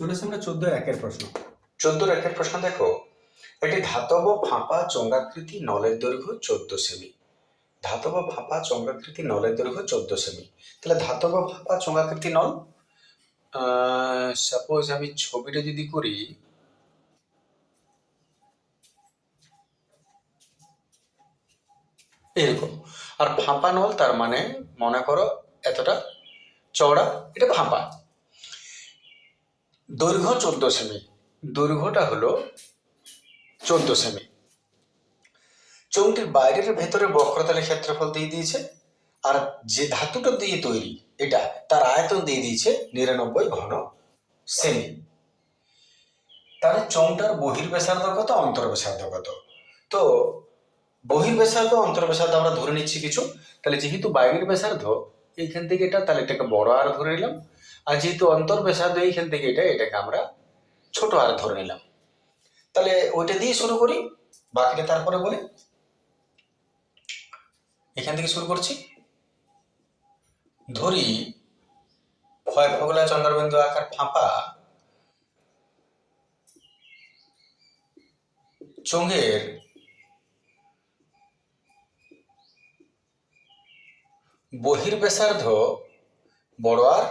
চলে আসে আমরা চোদ্দ একের প্রশ্ন। চোদ্দ রেখের প্রশ্ন দেখো। একটি ধাতব ফাঁপা চঙ্গাকৃতি, নলের দৈর্ঘ্য চোদ্দ সেমি। ধাতব ফাঁপা চঙ্গাকৃতি, নলের দৈর্ঘ্য চোদ্দ সেমি। তাহলে ধাতব ফাঁপা চঙ্গাকৃতি, নল? সাপোজ আমি ছবিটা যদি করি, এরকম। আর ফাঁপা নল, তার মানে মনে করো এতটা চওড়া, এটা ফাঁপা দৈর্ঘ্য চোদ্দ সেমি। দৈর্ঘ্যটা হলো চোদ্দ সেমি। চৌংটির বাইরের ভেতরে বক্রতলের ক্ষেত্রফল দিয়ে দিয়েছে, আর যে ধাতুটা দিয়ে তৈরি, এটা তার আয়তন দিয়ে দিয়েছে নিরানব্বই ঘন সেমি। তাহলে চৌংটার বহির্ব্যাসার্ধ কত? অন্তর্ব্যাসার্ধ কত? তো বহির্ব্যাসার্ধ, অন্তর্ব্যাসার্ধ আমরা ধরে নিচ্ছি কিছু। তাহলে যেহেতু বাইরের ব্যাসার্ধ, এইখান থেকে এটা, তাহলে এটাকে বড় আর ধরে নিলাম। আর যেহেতু অন্তর্ব্যাসার্ধ এইখান থেকে এটা, এটাকে আমরা ছোট আর ধরে নিলাম। তাহলে ওইটা দিয়ে শুরু করি, বাকিটা তারপরে বলি। এখান থেকে শুরু করছি। ধরি ক্ষয় ফগলা, চন্দ্রবিন্দু আকার ফাঁপা, চোঙের বহির্ব্যাসার্ধ বড় আর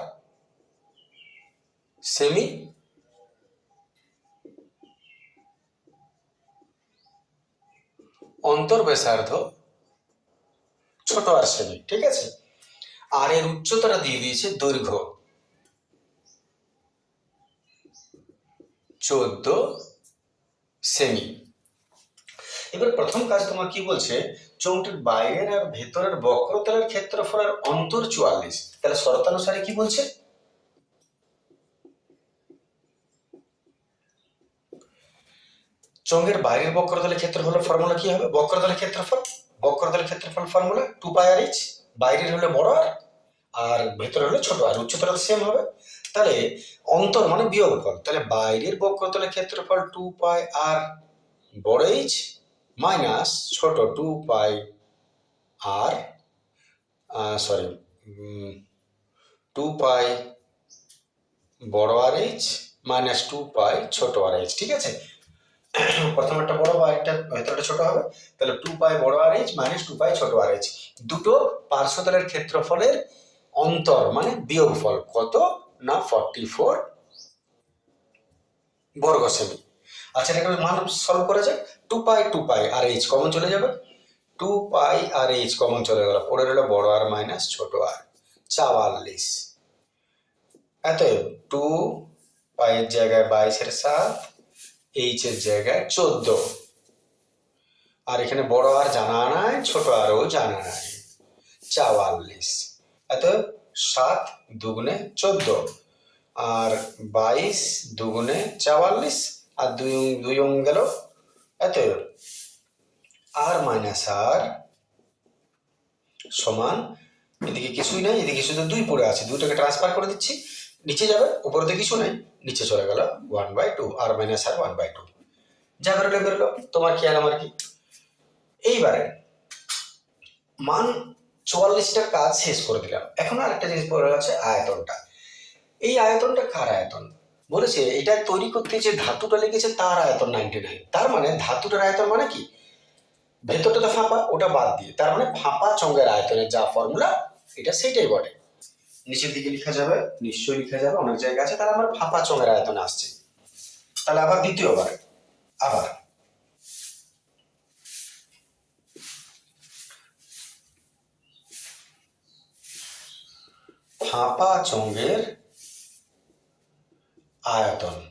সেমি? অন্তর্ব্যাসার্ধ ছোট আর সেমি, ঠিক আছে? আর এর উচ্চতাটা দিয়ে দিয়েছে দৈর্ঘ্য। চোদ্দ সেমি। এবার প্রথম কাজ তোমার কি বলছে? চৌংটির বাইরের আর ভেতরের বক্রতলের ক্ষেত্রফলের অন্তর চুয়াল্লিশ। তাহলে শরতানুসারে কি বলছে? চোঙের বাইরের বক্রতলের ক্ষেত্রফল ফর্মুলা কি হবে? বক্রতলের ক্ষেত্রফল? বক্রতলের ক্ষেত্রফল formula? Two pi r h? বাইরের হলে বড় আর আর ভেতরে হলে ছোট আর উচ্চতর সেম হবে। তাহলে অন্তর মানে বিয়োগফল। তাহলে বাইরের বক্রতলের ক্ষেত্রফল টু পাই আর বড় এইচ মাইনাস ছোট two pi r sorry two pi বড় r h minus two pi ছোট আর এইচ। ঠিক আছে? প্রথম একটা বড় বা একটা ভেতরটা ছোট হবে, তাহলে টু পাই বড় r h minus two pi ছোট আর এইচ দুটো পার্শ্বতলের ক্ষেত্রফলের অন্তর মানে বিয়োগফল, কত? না ফর্টি ফোর বর্গ সেমি। আচ্ছা এটাকে মান সলভ করা যায় two pi two pi r h common চলে যাবে। Two pi r h common চলে গেল। পড়ে রইল বড় আর মাইনাস ছোট আর চাওয়াল্লিশ। এত টু পাইয়ের জায়গায় বাইশের সাত এইচ এর জায়গায় চোদ্দ। আর এখানে বড় আর জানা নাই, ছোট আরও জানা নাই। চাওয়াল্লিশ। এত সাত দুগুণে চোদ্দ। আর বাইশ দুগুণে চাওয়াল্লিশ, আর দুই দুই অঙ্ক গেল এত আর মাইনাস আর সমান, এদিকে কিছুই নাই, এদিকে শুধু দুই পড়ে আছে, দুইটাকে ট্রান্সফার করে দিচ্ছি। নিচে যাবে, উপরেতে কিছু নেই, নিচে চলে গেল one by two r minus r one by two যা বেরোলে বেরোলো তোমার খেয়াল আমার কি? এইবারে, মান চুয়াল্লিশটার কাজ শেষ করে দিলাম। এখন আর একটা জিনিস পড়ে আছে, আয়তনটা। এই আয়তনটা কার আয়তন? বলেছে, এটা তৈরি করতে যে ধাতুটা লেগেছে, তার আয়তন নাইনটি নাইন তার মানে ধাতুটার আয়তন মানে কি? ভেতরটা তো ফাঁপা, ওটা বাদ দিয়ে। তার মানে ফাঁপা চঙ্গের আয়তনের যা ফর্মুলা এটা সেইটাই বটে। নিচের দিকে লেখা যাবে, নিশ্চয়ই লেখা যাবে, অনেক জায়গা আছে। তাহলে আমার ফাঁপা চঙ্গের আয়তন আসছে। তাহলে আবার দ্বিতীয়বার, আবার। ফাঁপা চঙ্গের আয়তন।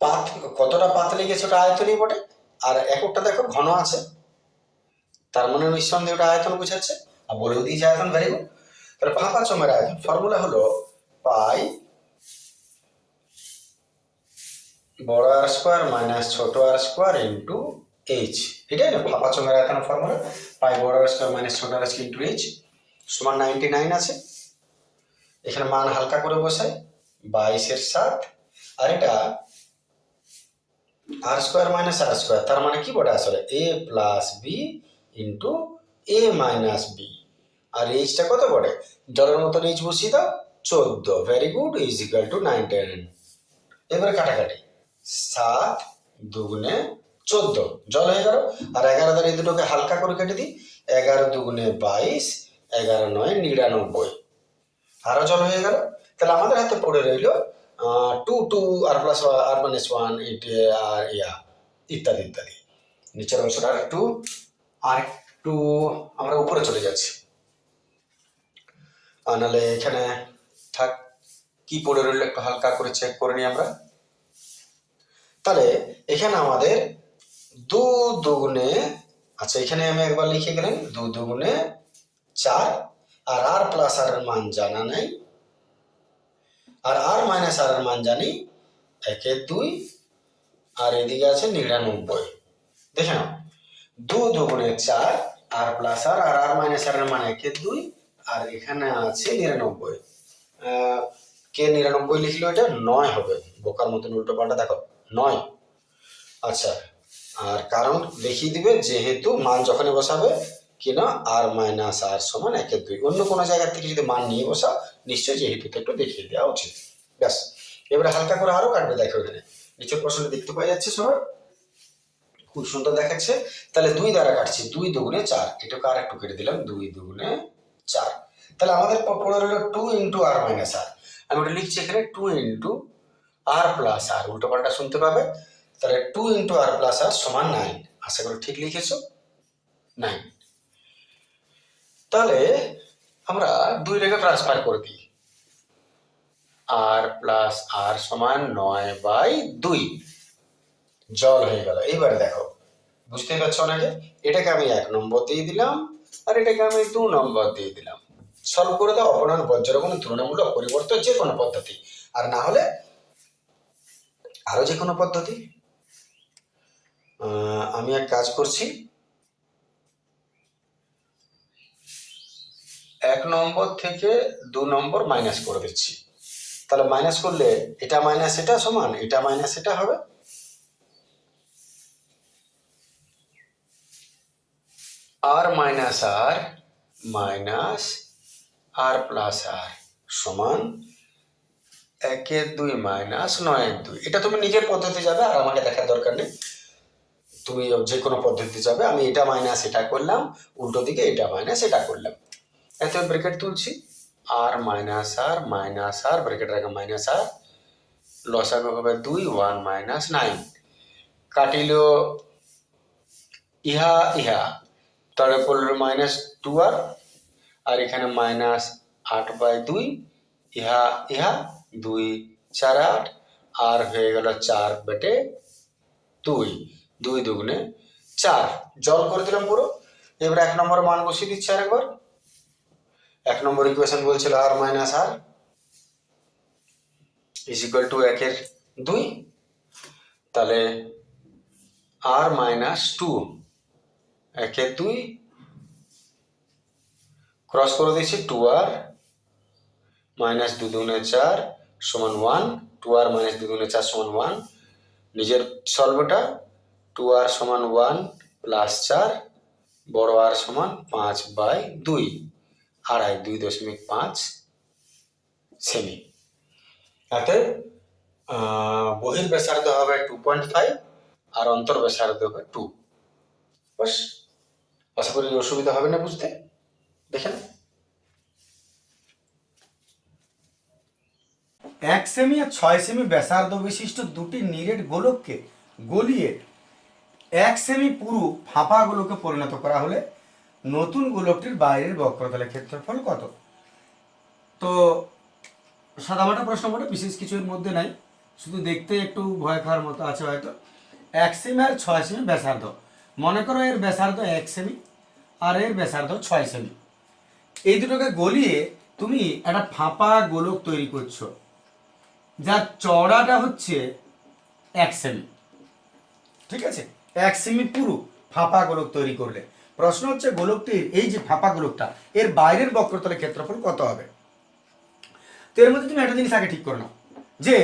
পাত, কতটা পাত লেগেছে ওটা আয়তনই বটে? আর এককটা দেখো, ঘন আছে। তার মানে নিঃসন্দেহে ওটা আয়তন বোঝাচ্ছে। আর বলেও দিয়েছে আয়তন ভ্যারিয়েবল তাহলে ফাঁপা চমের আয়তন ফর্মুলা হলো পাই বড় আর স্কোয়ার মাইনাস ছোট আর স্কোয়ার ইন্টু এইচ এটাই না ফাঁপা চমের আয়তন ফর্মুলা পাই বড় আর স্কোয়ার মাইনাস ছোট আর স্কোয়ার ইন্টু এইচ সমান নাইনটি নাইন আছে। এখানে মান হালকা করে বসাই বাইশের সাত। আর এটা r square minus r square তার মানে কি বটে আসলে? A plus b into a minus b আর এইচটা কত বটে জলের মতন এইচ বসিয়ে দাও, চোদ্দ। Very good is equal to nine ten এবারে কাটাকাটি। সাত দুগুণে চোদ্দ। জল হয়ে গেল। আর এগারো দ্বারা এই দুটোকে হালকা করে কেটে দিই। এগারো দুগুণে বাইশ, এগারো নয়, নিরানব্বই। আরও জল হয়ে গেল। তাহলে আমাদের হাতে পড়ে রইল two two r plus r minus one eight r ইয়া ইত্যাদি ইত্যাদি। নিচের অংশটা আর একটু আর একটু আমরা উপরে চলে যাচ্ছি। নাহলে এখানে থাক, কি পড়ে রইল একটু হালকা করে চেক করে নিই আমরা। তাহলে এখানে আমাদের দু দুগুণে আচ্ছা এখানে আমি একবার লিখে গেলেন, দু দুগুণে চার, আর আর প্লাস আর এর মান জানা নেই। আর আর মাইনাস আর এর মান জানি একে দুই, আর এদিকে আছে নিরানব্বই। দেখে নাও, দু দুগুণে চার আর প্লাস আর আর আর মাইনাস আর এর মান একে দুই আর এখানে আছে নিরানব্বই। কে নিরানব্বই লিখলো এটা? নয় হবে। বোকার মতন উল্টো পাল্টা, দেখো, নয়। আচ্ছা আর কারণ দেখিয়ে দিবে যেহেতু মান যখনই বসাবে, কিনা আর মাইনাস আর সমান একের দুই। অন্য কোনো জায়গা থেকে যদি মান নিয়ে বসা, নিশ্চয়ই যেহেতুতে একটু দেখিয়ে দেওয়া উচিত। ব্যাস, এবারে হালকা করে আরও কাটবে, দেখো এখানে। নিচের প্রশ্নটা দেখতে পাওয়া যাচ্ছে সবার। খুব সুন্দর দেখাচ্ছে। তাহলে দুই দ্বারা কাটছি, দুই দুগুণে চার। এটাকে আর একটু কেটে দিলাম, দুই দুগুণে চার। তাহলে আমাদের পড়ে রইল two into r minus r আমি ওটা লিখছি এখানে two into r plus r উল্টো পাল্টা শুনতে পাবে। তাহলে two into r plus r সমান নাইন আশা করি ঠিক লিখেছো? নাইন তাহলে আমরা দুই রেখে ট্রান্সফার করে দিই। আর প্লাস আর সমান নয় বাই দুই। জল হয়ে গেল। এইবারে দেখো, বুঝতেই পারছ অনেকে? এটাকে আমি এক নম্বর দিয়ে দিলাম। আর এটাকে আমি দু নম্বর দিয়ে দিলাম। সলভ করে দাও অপনয়ন বজ্রগুণ তুলনামূলক পরিবর্তন যে কোনো পদ্ধতি। আর না হলে আরও যে কোনো পদ্ধতি। আমি এক কাজ করছি। এক নম্বর থেকে দু নম্বর মাইনাস করে দিচ্ছি। তাহলে মাইনাস করলে এটা মাইনাস এটা সমান, এটা মাইনাস এটা হবে। R minus r minus r plus r সমান একের দুই মাইনাস নয়ের দুই। এটা তুমি নিজের পদ্ধতি যাবে, আর আমাকে দেখার দরকার নেই। তুমি যে কোনো পদ্ধতিতে যাবে, আমি এটা মাইনাস এটা করলাম, উল্টো দিকে এটা মাইনাস এটা করলাম। এত ব্রেকেট তুলছি। R minus R minus R bracket রাখা মাইনাস আর লসাগু হবে দুই ওয়ান মাইনাস নাইন কাটিল ইহা ইহা তলে পড়ল মাইনাস টু আর আর এখানে মাইনাস আট বাই দুই, ইহা ইহা দুই, চার আট আর হয়ে গেল চার বেটে দুই দুই দুগুণে চার। জল করে দিলাম পুরো। এবার এক নম্বর মান বসিয়ে দিচ্ছি আরেকবার। এক নম্বর ইকুয়েশন বলছিল R minus R is equal to একের দুই। তাহলে আর মাইনাস টু একের দুই। ক্রস করে দিচ্ছি টু আর মাইনাস দু দুগুণে চার সমান ওয়ান টু আর মাইনাস দু দুগুণে চার সমান ওয়ান নিজের সলভটা টু আর সমান ওয়ান প্লাস চার, বড় আর সমান পাঁচ বাই দুই। আড়াই, দুই দশমিক পাঁচ সেমি তাতে বহির ব্যাসার্ধ হবে টু পয়েন্ট ফাইভ আর অন্তর ব্যাসার্ধ হবে টু বাস। আশা করি অসুবিধা হবে না বুঝতে। দেখেন এক সেমি আর ছয় সেমি ব্যাসার্ধ বিশিষ্ট দুটি নিরেট গোলককে গলিয়ে এক সেমি পুরু ফাঁপা গোলকে পরিণত করা হলে নতুন গোলকটির বাইরের বক্রতলের ক্ষেত্রফল কত? তো সাদামাটা প্রশ্ন বটে, বিশেষ কিছু এর মধ্যে নাই। শুধু দেখতে একটু ভয় খাওয়ার মতো আছে হয়তো। এক সেমি আর ছয় সেমি ব্যাসার্ধ। মনে করো এর ব্যাসার্ধ এক সেমি আর এর ব্যাসার্ধ ছয় সেমি। এই দুটোকে গলিয়ে তুমি একটা ফাঁপা গোলক তৈরি করছ, যার চড়াটা হচ্ছে এক সেমি। ঠিক আছে? এক সেমি পুরো ফাঁপা গোলক তৈরি করলে। প্রশ্ন হচ্ছে গোলকটির এই যে ফাঁপা গোলকটা, এর বাইরের বক্রতলের ক্ষেত্রফল কত হবে? তো এর মধ্যে তুমি একটা জিনিস আগে ঠিক করে নাও, যে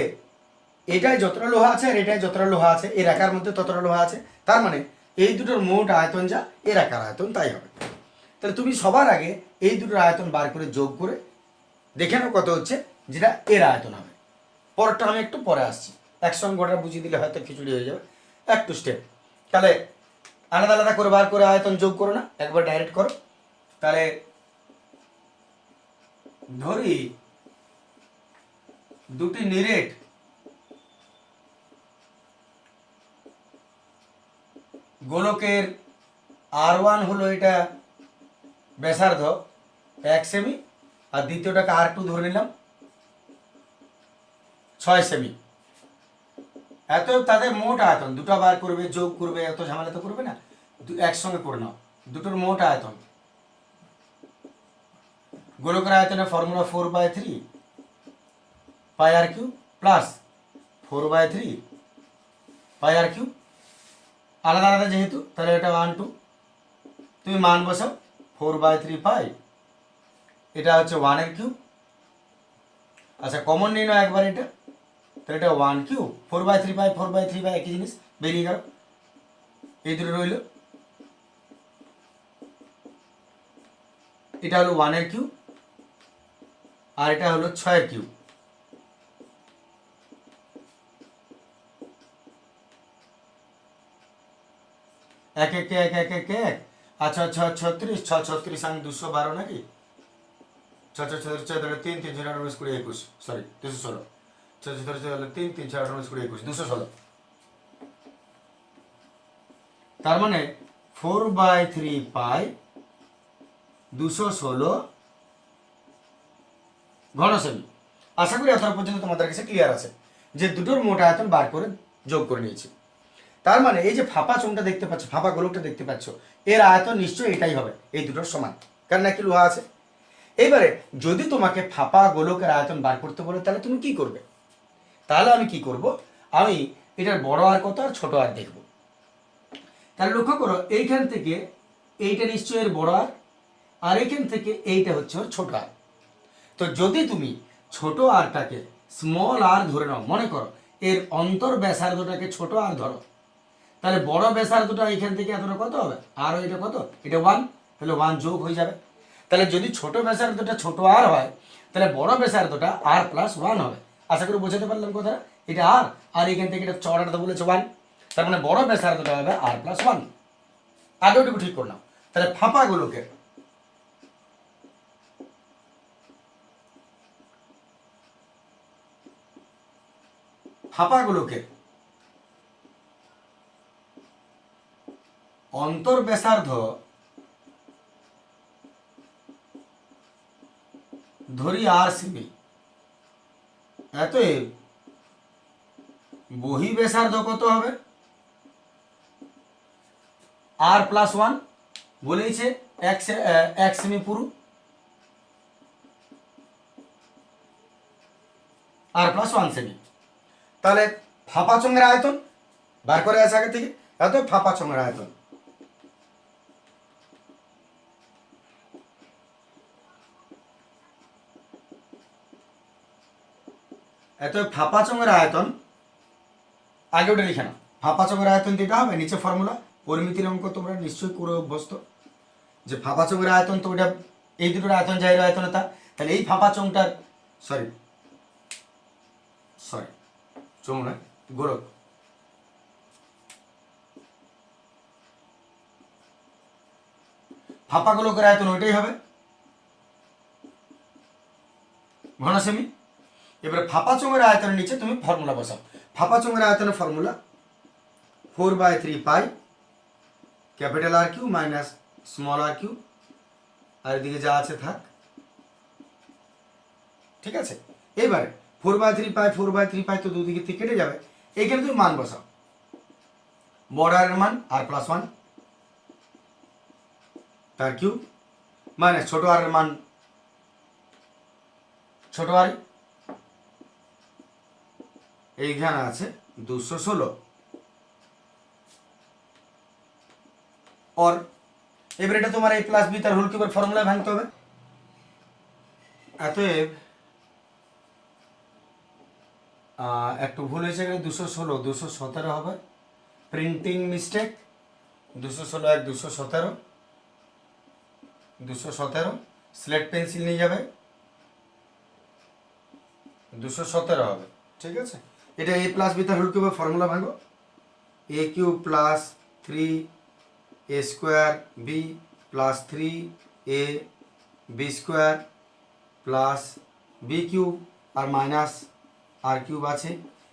এটায় যতটা লোহা আছে আর এটায় যতটা লোহা আছে, এর একার মধ্যে ততটা লোহা আছে, তার মানে এই দুটোর মোট আয়তন যা, এর একার আয়তন, তাই হবে। তাহলে তুমি সবার আগে এই দুটোর আয়তন বার করে যোগ করে দেখে নাও কত হচ্ছে, যেটা এর আয়তন হবে। পরেরটা আমি একটু পরে আসছি। একসঙ্গে গোটা বুঝিয়ে দিলে হয়তো খিচুড়ি হয়ে যাবে। একটু স্টেপ তাহলে আলাদা আলাদা করে বার করে আয়তন যোগ করো না, একবার ডাইরেক্ট করো। তাহলে ধরি, দুটি নিরেট গোলকের আর ওয়ান হলো এটা ব্যাসার্ধ, এক সেমি আর দ্বিতীয়টাকে আর টু ধরে নিলাম, ছয় সেমি এত তাদের মোট আয়তন, দুটো বার করবে, যোগ করবে, এত ঝামেলা তো করবে না একসঙ্গে করে নাও, দুটোর মোট আয়তন। গোলকের আয়তনের formula four by three pi R cube plus four by three pi R cube আলাদা আলাদা যেহেতু, তাহলে এটা ওয়ান টু তুমি মান বসাও ফোর বাই থ্রি পাই এটা হচ্ছে ওয়ানের কিউব আচ্ছা কমন নিয়ে নাও একবার এটা। তাহলে এটা one cube four by three pi four by three pi একই জিনিস, বেরিয়ে গেল। এই দুটো রইল। এটা হলো ওয়ানের কিউব আর এটা হলো ছয়ের কিউব এক এক এক এক এক এক। আচ্ছা ছ ছত্রিশ ছ ছত্রিশ আমি দুশো বারো নাকি? ছ ছ ছত্রিশ তাহলে তিন তিন ছয় আঠারো কুড়ি, একুশ। সরি দুশো ষোলো। ছ ছত্রিশ তাহলে তিন তিন ছয় আঠারো কুড়ি, একুশ। দুশো ষোলো। তার মানে ফোর বাই থ্রি পাই দুশো ষোলো ঘন সেমি আশা করি এতটা পর্যন্ত তোমাদের কাছে ক্লিয়ার আছে। যে দুটোর মোট আয়তন বার করে যোগ করে নিয়েছি। তার মানে এই যে ফাঁপা চোঙটা দেখতে পাচ্ছ, ফাঁপা গোলকটা দেখতে পাচ্ছ, এর আয়তন নিশ্চয়ই এটাই হবে, এই দুটোর সমান। কারণ একটি লোহা আছে? এবারে যদি তোমাকে ফাঁপা গোলকের আয়তন বার করতে বলে, তাহলে তুমি কি করবে? তাহলে আমি কি করব? আমি এটার বড় আর কত আর ছোট আর দেখব। তাহলে লক্ষ্য করো, এইখান থেকে এইটা নিশ্চয়ই এর বড় আর আর এইখান থেকে এইটা হচ্ছে ওর ছোট আর। তো যদি তুমি ছোট আরটাকে স্মল আর ধরে নাও, মনে করো, এর অন্তর ব্যাসার্ধটাকে ছোট আর ধরো তাহলে বড় ব্যাসার্ধটা এখান থেকে এতটা কত হবে? আর এটা কত? এটা ওয়ান তাহলে ওয়ান যোগ হয়ে যাবে। তাহলে যদি ছোট ব্যাসার্ধটা ছোট আর হয়, তাহলে বড় ব্যাসার্ধটা আর প্লাস ওয়ান হবে। আশা করি বোঝাতে পারলাম কথা এটা আর আর এখান থেকে এটা চড়াটা বলেছে ওয়ান তার মানে বড় ব্যাসার্ধটা হবে আর প্লাস ওয়ান আগে ওটুকু ঠিক করলাম। তাহলে ফাঁপাগুলোকে ফাঁপাগুলোকে অন্তর ব্যাসার্ধ ধরি আর সিমি এতএব বহি ব্যাসার্ধ কত হবে? আর প্লাস ওয়ান বলেইছে এক এক সেমি পুরু। আর প্লাস ওয়ান সেমি। তাহলে ফাঁপা চোঙের আয়তন, বার করে আছে আগে থেকে এত ফাঁপা চোঙের আয়তন। এত ফাঁপা চোঙের আয়তন, আগে ওটা লিখে নাও। ফাঁপা চোঙের আয়তন দিতে হবে, নিচে ফর্মুলা পরিমিতির অঙ্ক তোমরা নিশ্চয়ই করে অভ্যস্ত। যে ফাঁপা চোঙের আয়তন তো ওটা, এই দুটোর আয়তন জাহির আয়তন তা, তাহলে এই ফাঁপা চোঙটার সরি সরি চোঙ নয় গোলক ফাঁপা গোলকের আয়তন ওইটাই হবে। ঘন সেমি এবারে ফাঁপা চোঙের আয়তনের নিচে তুমি ফর্মুলা বসাও। ফাঁপা চোঙের আয়তনের formula four by three pi capital R cube minus small R cube আর এদিকে যা আছে থাক। ঠিক আছে? এবারে four by three pi four by three pi তো দুদিকে থেকে কেটে যাবে। এইখানে তুমি মান বসাও। বড় আরের মান আর প্লাস ওয়ান তার কিউ মাইনাস ছোট আরের মান, ছোট আর এইখানে আছে দুশো ষোলো। ওর এবার এটা তোমার এই প্লাস বি তার হোল কিউবের ফর্মুলায় ভাঙতে হবে। অতএব একটু ভুল হয়েছে এখানে দুশো ষোলো, দুশো সতেরো হবে। প্রিন্টিং মিস্টেক দুশো ষোলো এক, দুশো সতেরো। দুশো সতেরো স্লেট পেন্সিল নিয়ে যাবে। দুশো সতেরো হবে, ঠিক আছে? এটা এ প্লাস বি তার হোল কিউবের ফর্মুলা ভাঙো। A cube plus three A square B plus three A B square plus B cube R minus R cube আছে।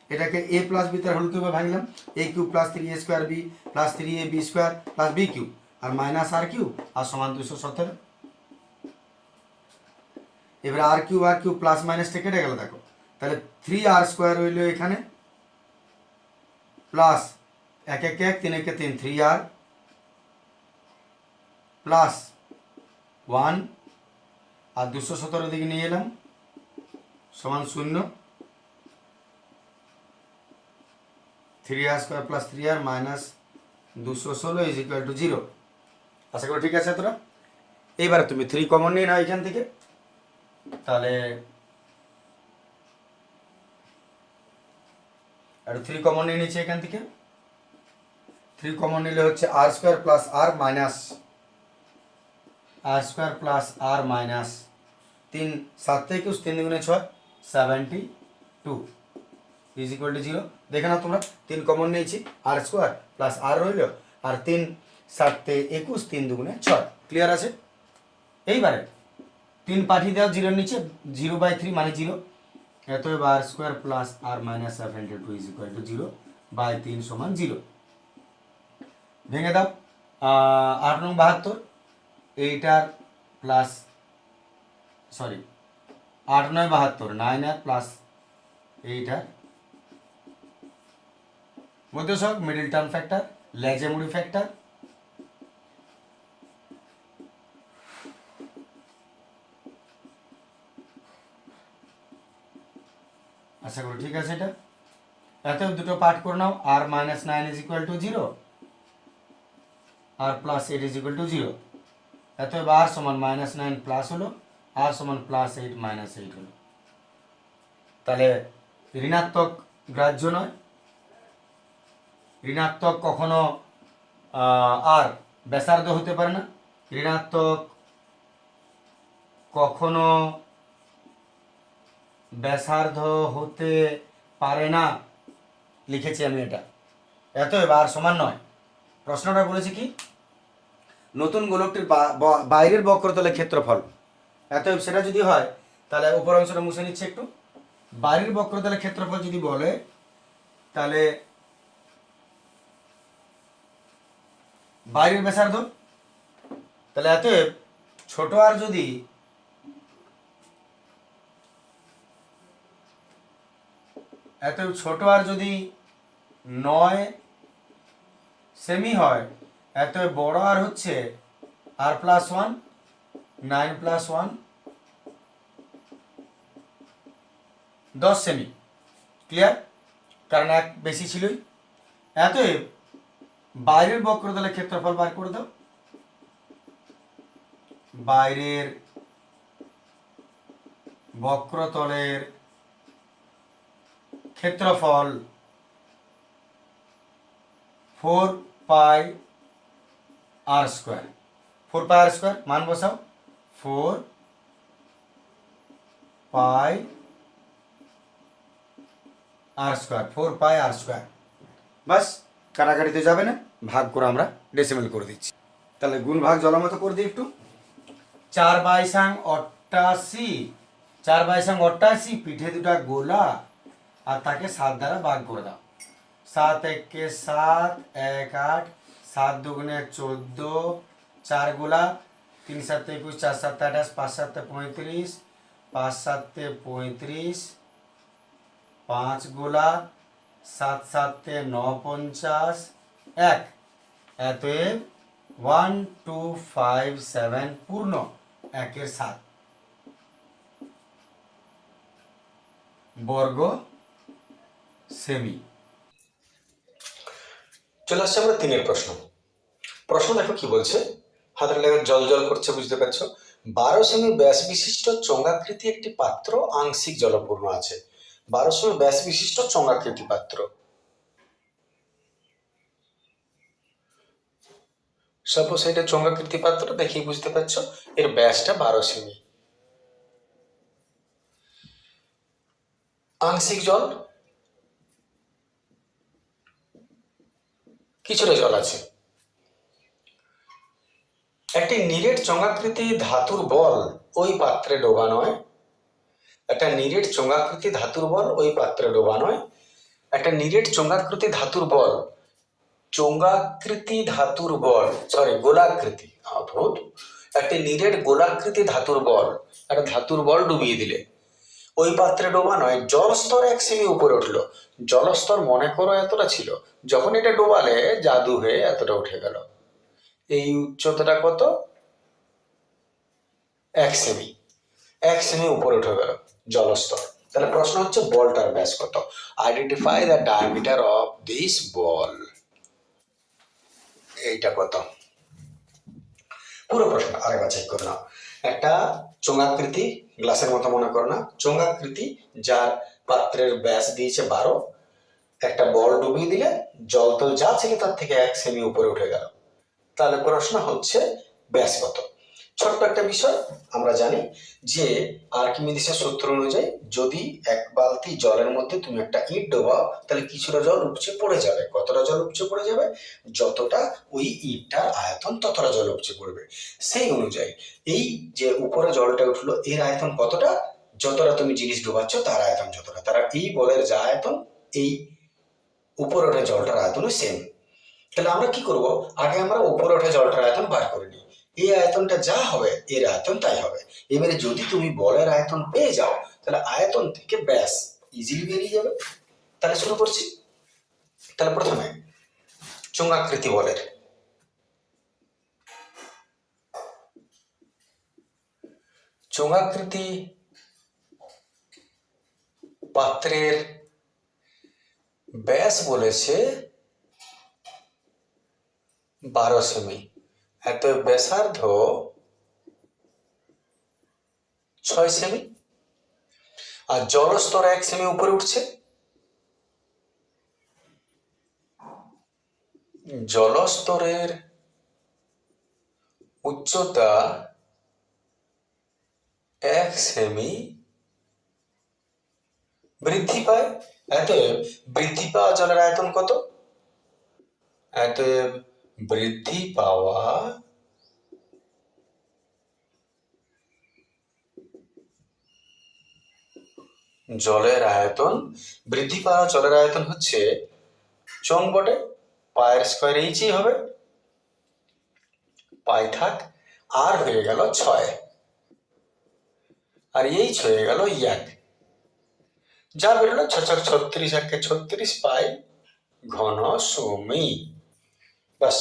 এটাকে এ প্লাস বি তার হোল কিউবে ভাঙলাম। A cube plus three A square B plus three A B square plus B cube R minus R cube R সমান দুশো সতেরো। এবার R cube R cube plus মাইনাসটা কেটে গেল, দেখো। তাহলে থ্রি আর স্কোয়ার হইল এখানে প্লাস এক এক এক, তিন একে তিন three R plus one R দুশো সতেরো দিকে নিয়ে এলাম, সমান শূন্য three R square plus three R minus দুশো ষোলো ইজ ইকুয়াল টু জিরো আশা করি ঠিক আছে তোরা এইবারে তুমি থ্রি কমন নিয়ে নাও এখান থেকে। তাহলে আর থ্রি কমন নিয়ে নিচ্ছে এখান থেকে। থ্রি কমন নিলে হচ্ছে R square plus R minus R square plus R minus তিন, সাত থেকে একুশ, তিন দুগুণে ছয় seventy two is equal to zero দেখে নাও তোমরা, তিন কমন নিয়েছি আর স্কোয়ার প্লাস আর রইল, আর তিন, সাতে একুশ, তিন দুগুণে ছয়। ক্লিয়ার আছে? এইবারে, তিন পাঠিয়ে দেওয়া জিরোর নিচে জিরো বাই থ্রি মানে zero এতএব R square plus R minus seventy two is equal to zero by তিন সমান জিরো ভেঙে দাও। আট নং বাহাত্তর, এইটার প্লাস সরি আট নয় বাহাত্তর নাইন আর প্লাস এইটার। মধ্যসক মিডিল টার্ম ফ্যাক্টর লেজে মুড়ি ফ্যাক্টর আশা করি ঠিক আছে এটা। এত দুটো পার্ট করে নাও R minus nine is equal to zero R plus eight is equal to zero অতএব আর সমান মাইনাস নাইন প্লাস হলো আর সমান প্লাস এইট মাইনাস এইট হলো। তাহলে ঋণাত্মক গ্রাহ্য নয়। ঋণাত্মক কখনো আর ব্যাসার্ধ হতে পারে না। ঋণাত্মক কখনো ব্যাসার্ধ হতে পারে না, লিখেছি আমি এটা। এত এবার সমান নয়। প্রশ্নটা বলেছি কি? নতুন গোলকটির বাইরের বক্রতলের ক্ষেত্রফল। এতএব সেটা যদি হয়, তাহলে উপর অংশটা মুছে নিচ্ছে একটু। বাইরের বক্রতলের ক্ষেত্রফল যদি বলে, তাহলে বাইরের ব্যাসার্ধ। তাহলে এতএব ছোট আর যদি এত ছোট আর যদি নয় সেমি হয়, এত বড় আর হচ্ছে R plus one nine plus one দশ সেমি ক্লিয়ার কারণ এক বেশি ছিলই। এতএব বাইরের বক্রতলের ক্ষেত্রফল বার করে দাও। বাইরের বক্রতলের ক্ষেত্রফল four pi R square. Four pi R square, মান বসাও। Four pi R square, four pi R square. বাস, কাটাকাটিতে যাবে না, ভাগ করে আমরা ডেসিমেল করে দিচ্ছি। তাহলে গুণ ভাগ জলমতো করে দিই একটু। চার বাইসাং অট্টাশি, চার বাইসাং অট্টাশি, পিঠে দুটা গোলা আর তাকে সাত দ্বারা ভাগ করে দাও। সাত একে সাত, এক আট, সাত দুগুণে চোদ্দ, চার গোলা, তিন সাতে একুশ, চার সাতে আঠাশ, পাঁচ সাতে পঁয়ত্রিশ, পাঁচ সাতে পঁয়ত্রিশ, পাঁচ গোলা, সাত সাতে ন পঞ্চাশ, এক। এতএব ওয়ান, টু, ফাইভ, সেভেন পূর্ণ, একের সাত। বর্গ সেমি। চলে আসছে আমরা তিনের প্রশ্ন। প্রশ্ন দেখো কি বলছে? হাতের লেগে জল জল করছে, বুঝতে পারছ? বারো সেমি ব্যাস বিশিষ্ট চোঙাকৃতি একটি পাত্র, আংশিক জলপূর্ণ আছে। বারো সেমি ব্যাস বিশিষ্ট চোঙাকৃতি পাত্র। সাপোজ এটা চোঙাকৃতি পাত্র দেখেই বুঝতে পারছ? এর ব্যাসটা বারো সেমি। আংশিক জল কিছুটা জল আছে। একটি নিরেট চঙ্গাকৃতি ধাতুর বল ওই পাত্রে ডোবা নয়। একটা নিরেট চঙ্গাকৃতি ধাতুর বল ওই পাত্রে ডোবা নয়। একটা নিরেট চঙ্গাকৃতি ধাতুর বল চঙ্গাকৃতি ধাতুর বল সরি গোলাকৃতি, অদ্ভুত। একটি নিরেট গোলাকৃতি ধাতুর বল, একটা ধাতুর বল ডুবিয়ে দিলে। ওই পাত্রে ডোবা নয়, জলস্তর এক সেমি উপরে উঠল। জলস্তর মনে করো এতটা ছিল, যখন এটা ডোবালে জাদু হয়ে এতটা উঠে গেল। এই উচ্চতাটা কত? এক সেমি এক সেমি উপরে উঠে গেল জলস্তর। তাহলে প্রশ্ন হচ্ছে, বলটার ব্যাস কত? Identify the diameter of this ball এইটা কত? পুরো প্রশ্ন আরেকবার চেক করে নাও। একটা চোঙাকৃতি গ্লাসের মতো মনে করো না চোঙাকৃতি যার পাত্রের ব্যাস দিয়েছে বারো, একটা বল ডুবিয়ে দিলে জল তল যা ছিল তার থেকে এক সেমি উপরে উঠে গেল। তাহলে প্রশ্ন হচ্ছে ব্যাস কত? ছোট্ট একটা বিষয় আমরা জানি যে আর্কিমিডিসের সূত্র অনুযায়ী যদি এক বালতি জলের মধ্যে তুমি একটা ইট ডোবাও, তাহলে কিছুটা জল উপচে পড়ে যাবে। কতটা জল উপচে পড়ে যাবে? যতটা ওই ইটটার আয়তন ততটা জল উপচে পড়বে। সেই অনুযায়ী এই যে উপরে জলটা উঠল, এর আয়তন কতটা? যতটা তুমি জিনিস ডোবাচ্ছ, তার আয়তন যতটা। তারা এই বলের যা আয়তন, এই উপরে ওঠা জলটার আয়তনও সেম তাহলে আমরা কি করব? আগে আমরা উপরে ওঠা জলটার আয়তন বার করে নিই। এই আয়তনটা যা হবে, এর আয়তন তাই হবে। এবারে যদি তুমি বলের আয়তন পেয়ে যাও, তাহলে আয়তন থেকে ব্যাস ইজিলি বেরিয়ে যাবে। তাহলে শুরু করছি। তাহলে প্রথমে চুঙ্গাকৃতি বলের। চুঙ্গাকৃতি পাত্রের ব্যাস বলেছে বারো সেমি। এত ব্যাসার্ধ, ছয় সেমি আর জলস্তর এক সেমি উপরে উঠছে? জলস্তরের উচ্চতা এক সেমি বৃদ্ধি পায়। অতএব বৃদ্ধি পাওয়া জলের আয়তন কত? অতএব বৃদ্ধি পাওয়া জলের আয়তন, বৃদ্ধি পাওয়া জলের আয়তন হচ্ছে চোং বটে, পায়ের স্কোয়ার এইচই হবে। পাই থাক, আর হয়ে গেল ছয়। আর এইচ হয়ে গেল এক। যা বেরোলো ছচক ছত্রিশ, একে ছত্রিশ পাই ঘন সমি। বাস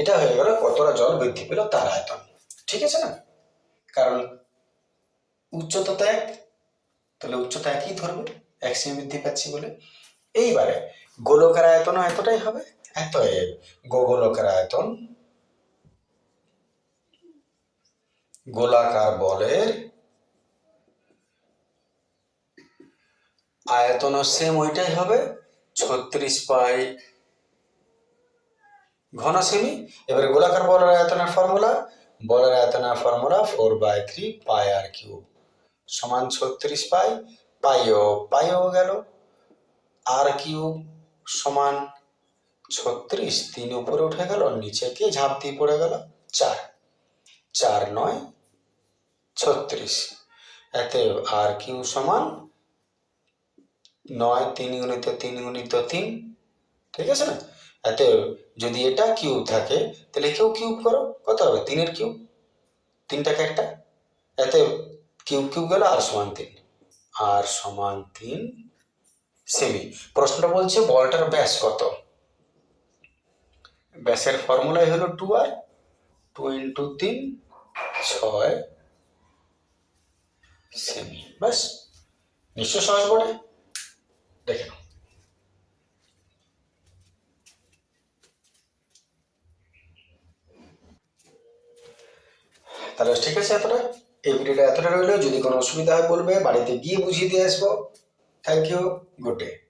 এটা হয়ে গেল কতটা জল বৃদ্ধি পেল তার আয়তন। ঠিক আছে না? কারণ উচ্চতা তো এক, তাহলে উচ্চতা একই ধরবে, এক সেমি বৃদ্ধি পাচ্ছি বলে। এইবারে গোলকের আয়তনও এতটাই হবে এতএব গোলকের আয়তন গোলাকার বলের আয়তনও সেম ওইটাই হবে, ছত্রিশ পাই ঘন সেমি এবারে গোলাকার বলের আয়তনের ফর্মুলা বলের আয়তনের formula four by three pi R cube সমান ছত্রিশ পাই পাইও পাইও গেল। আর কিউব সমান ছত্রিশ তিন উপরে উঠে গেল, নিচে কে ঝাঁপ দিয়ে পড়ে গেল? চার। চার নয়, ছত্রিশ। এতে আর কিউ সমান নয় তিন গুণিত তিন গুণিত তিন। ঠিক আছে না? এতে যদি এটা কিউব থাকে, তাহলে কেউ কিউব করো। কত হবে? তিনের কিউব তিনটাকে একটা? এতে কিউব কিউব গেল আর সমান তিন। আর সমান তিন সেমি প্রশ্নটা বলছে বলটার ব্যাস কত? ব্যাসের ফর্মুলাই হলো টু আর টু ইন্টু তিন, ছয় সেমি ব্যাস। নিশ্চয় সহজ বটে? দেখে নাও। তাহলে ঠিক আছে এতটা। এই ভিডিওটা এতটা রইল। যদি কোনো অসুবিধা হয় বলবে, বাড়িতে গিয়ে বুঝিয়ে দিয়ে আসব। Thank you good day